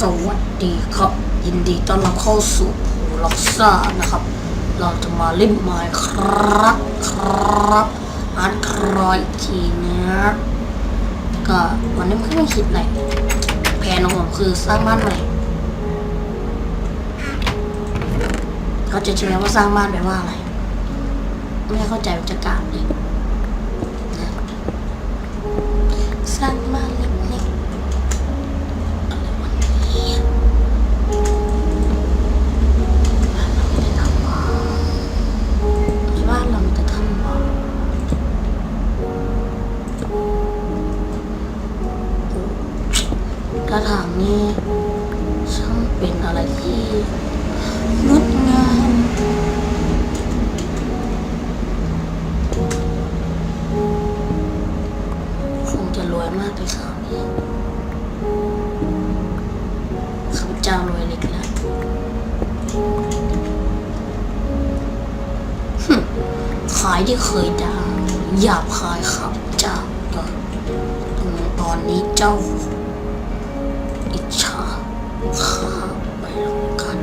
สวัสดีครับ ยินดีต้อนรับเข้าสู่ผู้ล็อกซ่านะครับ เราจะมาเล่นไม้ครับครับอ่านครอยอีกทีนะก็วันนี้ไม่ได้คิดอะไรแผนของผมคือสร้างบ้านใหม่เขาจะใช่ไหมว่าสร้างบ้านแปลว่าอะไร ไม่เข้าใจจะกล่าวเลยนะสร้างบ้านเล็ก ขายที่เคยดังหยาบคายครับเจ้าก็ตอนนี้เจ้าอิจฉาข้าไปแล้วกัน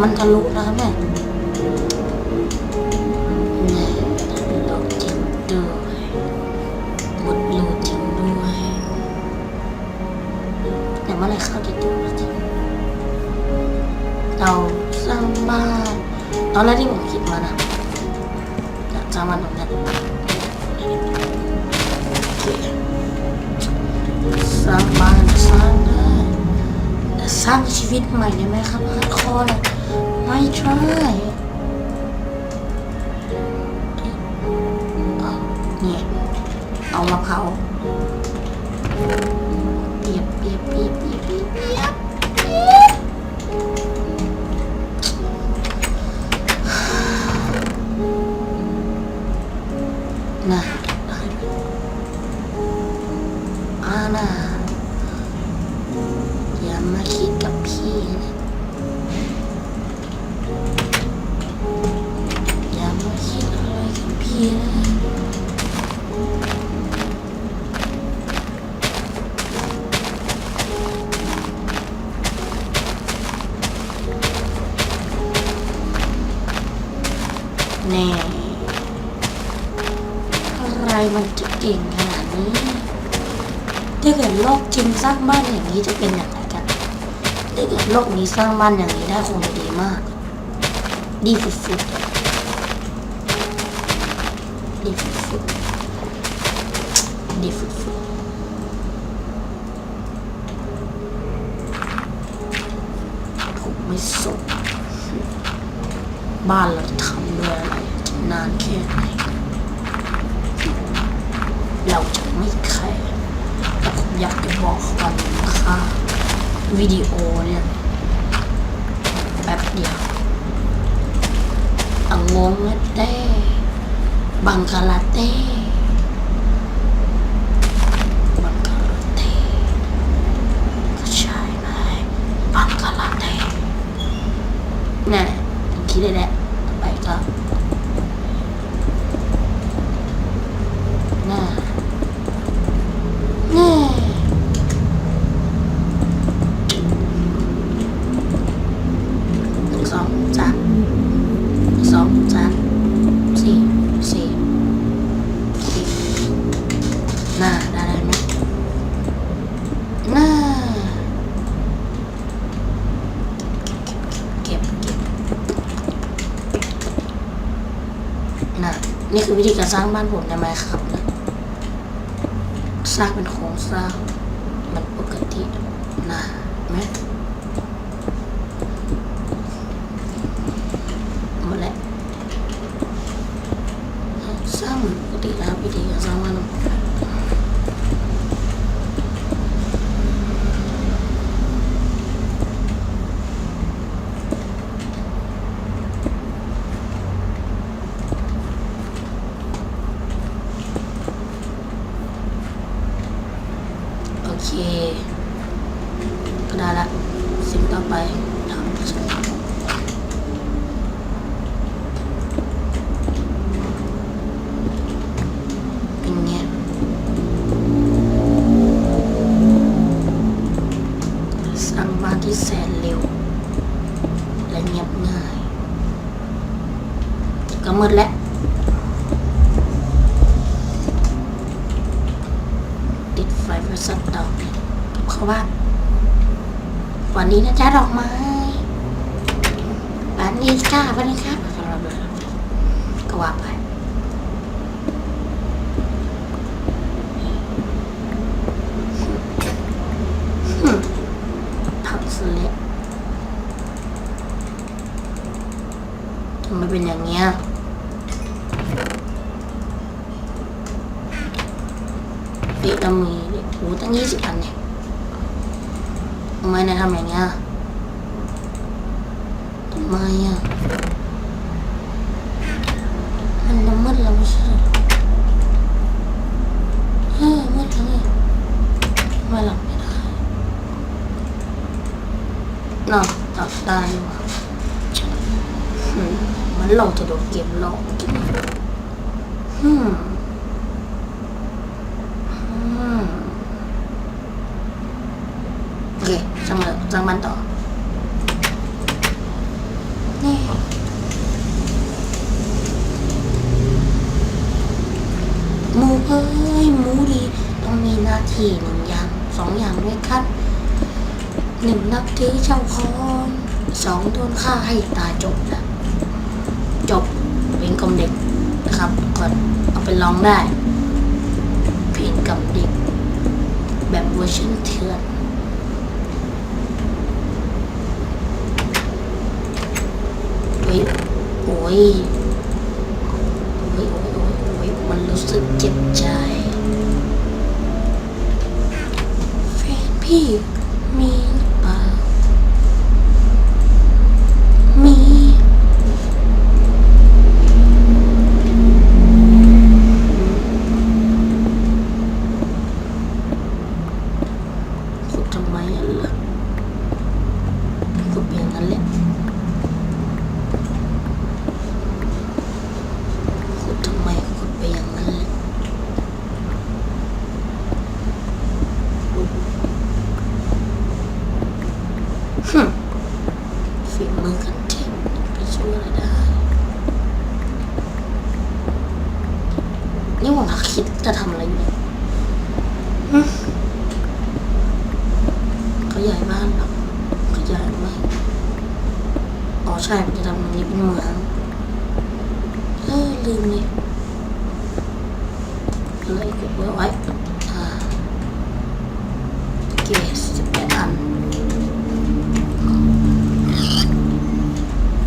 มันทะลุแล้วแม่ แต่เมื่อไรเข้าจะดูจริงเราสร้างบ้านตอนแรกที่ผมคิดมานะอยากสร้างบ้านตรงนี้สร้างบ้านสร้างได้แต่สร้างชีวิตใหม่ได้ไหมครับฮาร์ดคอร์เลยไม่ใช่เนี่ยเอามะพร้า แน่ อะไรมันจะเก่งขนาดนี้ ถ้าเกิดโลกจริงสร้างบ้านอย่างนี้จะเป็นอย่างไรกันถ้าเกิดโลกนี้สร้างบ้านอย่างนี้ได้คงจะดีมาก ดีสุดๆดีสุดๆดีสุดๆผมไม่สนบ้านเราจะทำด้วยอะไรนานแค่ไหนเราจะไม่แคร์แต่ผมอยากจะบอกความค่าวิดีโอเนี่ยแป๊บเดียวอังงงและเต้บังคาลาเต้บังคาลาเต้ก็ใช่ไหมบังคาลาเต้แน่คิดได้แหละต่อไปก็น่าแน่หนึ่งสองสามหนึ่งสองสามสี่สี่สี่น่าได้ได้ไหมน่าเก็บเก็บ นะนี่คือ วิธีการสร้างบ้านผมได้ไหมครับนะสร้างเป็นโครงสร้างมันปกตินะไหมหมดแล้วสร้างเหมือนปกติแล้ววิธีการสร้างบ้านของผมโอเค ก็ได้ละ สิ่งต่อไปทำ ก็มืดแล้ว ติดไฟบริษัทดอกเข้าบ้านวันนี้นะจ๊ะดอกไม้วันนี้ค่ะวันนี้ครับ ก็ว่าไป ผักสเละทำไมเป็นอย่างเงี้ยเอ๊ะเรามีโอ้ตั้งยี่สิบอันเนี่ยทำไมนายทำอย่างเงี้ยทำไมอะ มันน้ำมืดแล้วไม่ใช่เหรอเออมืดแล้วไงทำไมหลับไม่ได้ น่าตัดได้ว่ะอืม มันเราจะโดนเกมหลอกจริงอืมอืมโอเคจังเลยจังมันต่อ นี่ หมูเอ้ยหมูดีต้องมีหน้าที่หนึ่งอย่างสองอย่างด้วยครับหนึ่งนับถือเจ้าของสองโดนฆ่าให้ตายจบนะ มเด็กนะครับก่อนเอาไปลองได้ เพลงกับเด็ก แบบเวอร์ชันเถื่อนเฮ้ยโอ้ยโอ้ยโอ้ยโอ้ยโอ้ยมันรู้สึกเจ็บใจแฟนพี่มีหรือเปล่า มี ขุดทำไมอะล่ะขุดเพียงนั้นแหละขุดทำไมขุดไปอย่างนั้นแหละ ฮึมฝี มือกันเทพไปช่วยอะไรได้ นี่ผมคิดจะทำอะไรเนี่ยเขาใหญ่บ้านหรอเขาใหญ่ไหมอ๋อใช่ผมจะทำนี้เป็นเมืองเออลืมนี่เลยเก็บไว้ไว้อ่าเกสสิบแปดอัน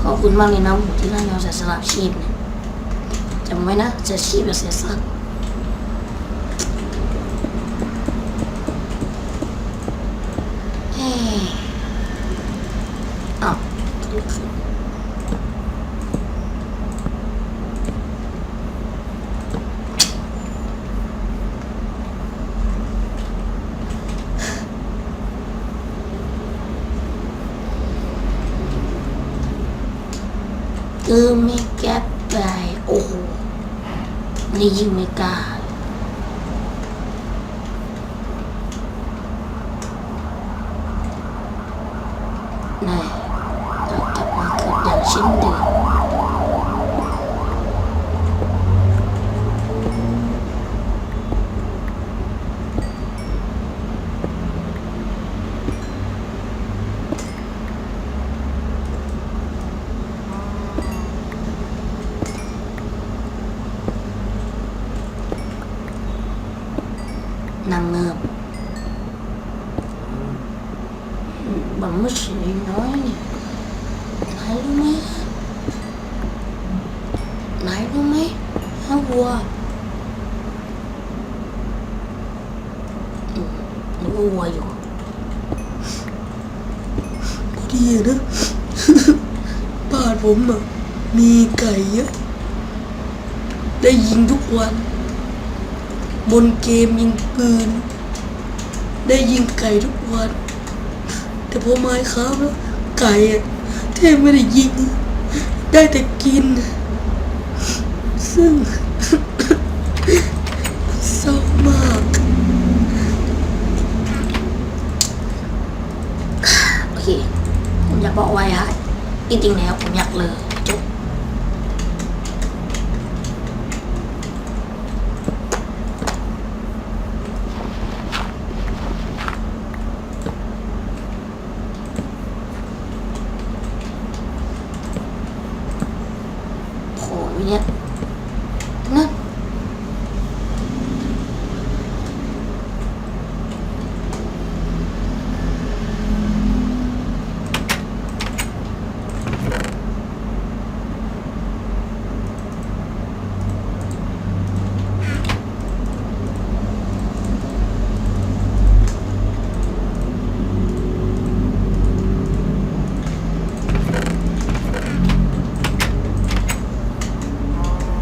ข อบคุณมากเลยนะที่ร่างยาเสียสละชีพจำไว้นะจะชีพอย่าเสียสละเฮ้ยอ้าวเกิดอะไรขึ้นเออไม่แก้ไปโอ้โห นี่ยิ่งไม่กล้าแน่เรากลับมาเกิดอย่างเช่นเดิมนางเงือบ บังไม่ใช่น้อยเนี่ยนายรู้ไหมนายรู้ไหมฮะวัวอืมนึกว่าวัวอยู่พอดีนะบ้านผมอะมีไก่เยอะได้ยิงทุกวัน บนเกมยิงปืน ได้ยิงไก่ทุกวัน แต่พอไม้ค้าแล้วไก่อะแทบไม่ได้ยิง ได้แต่กิน ซึ่งเศร้ามากโอเค ผมอยากบอกไว้ฮะจริงๆแล้วผมอยากเลยจบ ล่ไหมเนี่ยนั่น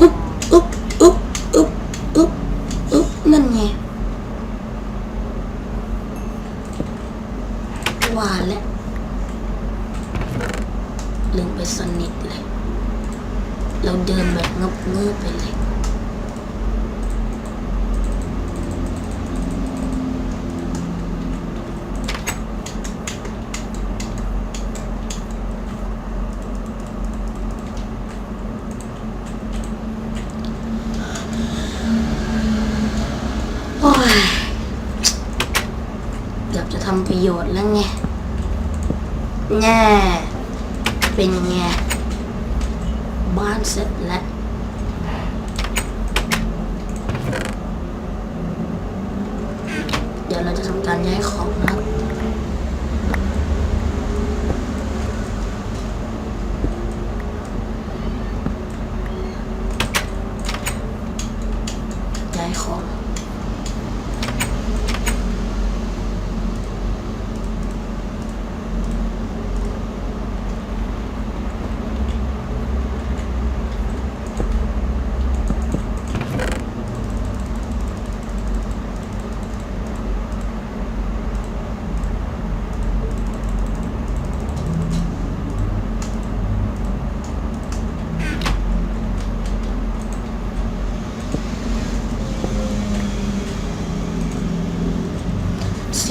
อึ๊บอึ๊บอึ๊บอึ๊บอึ๊บอึ๊บนั่นไงว่าแล้วลืมไปสนิทเลย เราเดินแบบงบเงืบไปเลย โอ้ยเกือบจะทำประโยชน์แล้วไงแง่เป็นไง บ้านเสร็จแล้วเดี๋ยวเราจะทำการย้ายของนะครับ ย้ายของ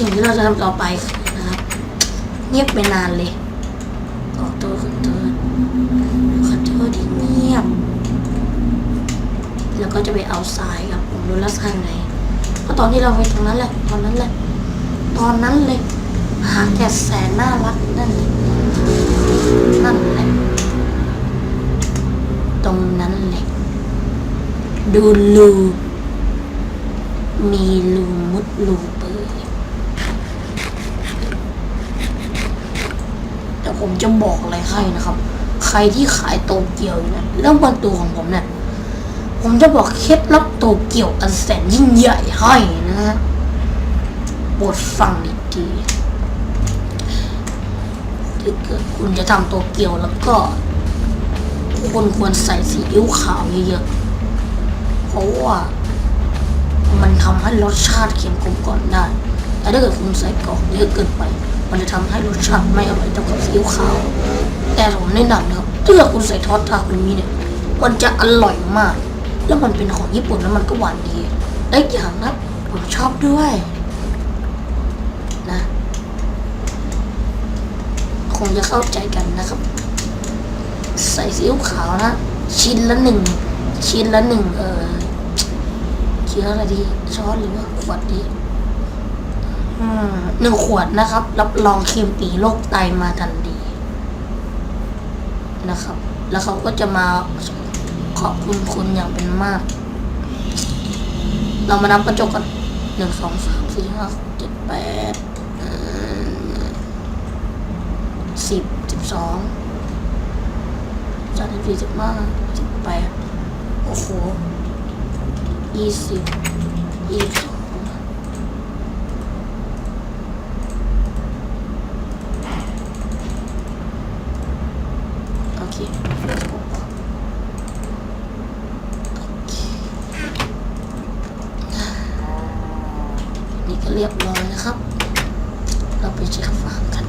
สิ่งที่เราจะทำต่อไปนะครับ เงียบไปนานเลยขอโทษขอโทษขอโทษที่เงียบ แล้วก็จะไปเอาทรายครับผมรู้แล้วทางไหนเพราะตอนที่เราไปตรงนั้นแหละ ตอนนั้นแหละ ตอนนั้นเลย หาแกแสนน่ารักนั่นเลยนั่นแหละ ตรงนั้นเลยดูรูมีรูมุดรูเปิด แต่ ผมจะบอกอะไรให้นะครับ ใครที่ขายโตเกียวอยู่เนะเรื่องบนตัวของผมเนี่ยผมจะบอกเคล็ดลับโตเกียวอันแสนยิ่งใหญ่ให้นะฮะโปรดฟังดีๆถ้าเกิดคุณจะทำโตเกียวแล้วก็คุณควรใส่ซีอิ๊วขาวเยอะๆเพราะว่ามันทำให้รสชาติเค็มกลมก่อนได้ แต่ถ้าเกิดคุณใส่กรอกเยอะเกินไป มันจะทำให้รสชาติไม่อร่อยเท่ากับซีอิ๊วขาว แต่ผมแนะนำนะครับถ้าเกิดคุณใส่ทอดทาคุมิเนี่ย มันจะอร่อยมาก แล้วมันเป็นของญี่ปุ่นแล้วมันก็หวานดี และอีกอย่างนะผมชอบด้วยนะ คงจะเข้าใจกันนะครับ ใส่ซีอิ๊วขาวนะ ชิ้นละหนึ่งชิ้นละหนึ่งเออคิดว่าอะไรดีช้อนหรือว่าขวดดี หนึ่งขวดนะครับ รับรองเค็มปีโรคไตมาทันทีนะครับ แล้วเขาก็จะมาขอบคุณคุณอย่างเป็นมาก เรามานับกระจกกันหนึ่งสองสามสี่ห้าหกเจ็ดแปดสิบสิบสองสามสิบสี่สิบห้าสิบแปดโอ้โหยี่สิบยี่สิบสองโอเคโอเคนี่ก็เร้อยนะครับ เราไปเช็คฝากัน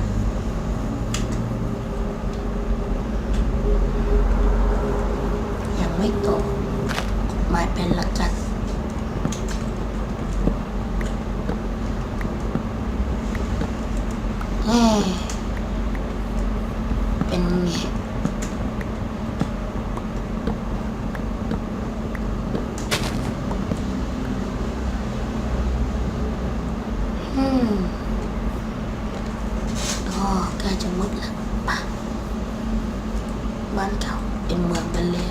ยังไม่ตกหมายเป็นละกันแหม่เป็นไงอืม ก็ใกล้จะหมดแล้วปะบ้านเก่าเป็นเมืองไปเลย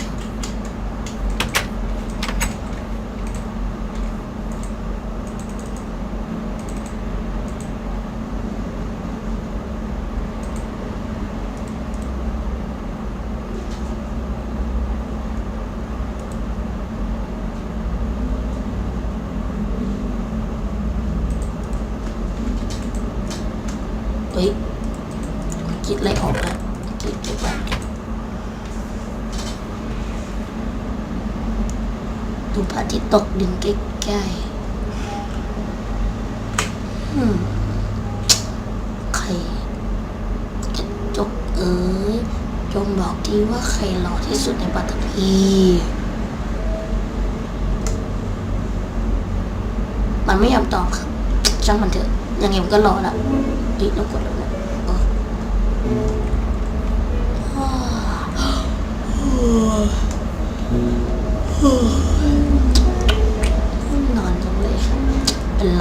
ดูพระอาทิตย์ตกดินใกล้ๆใครกระจกเอ๋ยจงบอกทีว่าใครหล่อที่สุดในปัตตภีมันไม่ยอมตอบครับช่างมันเถอะ ยังไงมันก็รอละดิต้องกดแล้วนะนอนจังเลย เป็น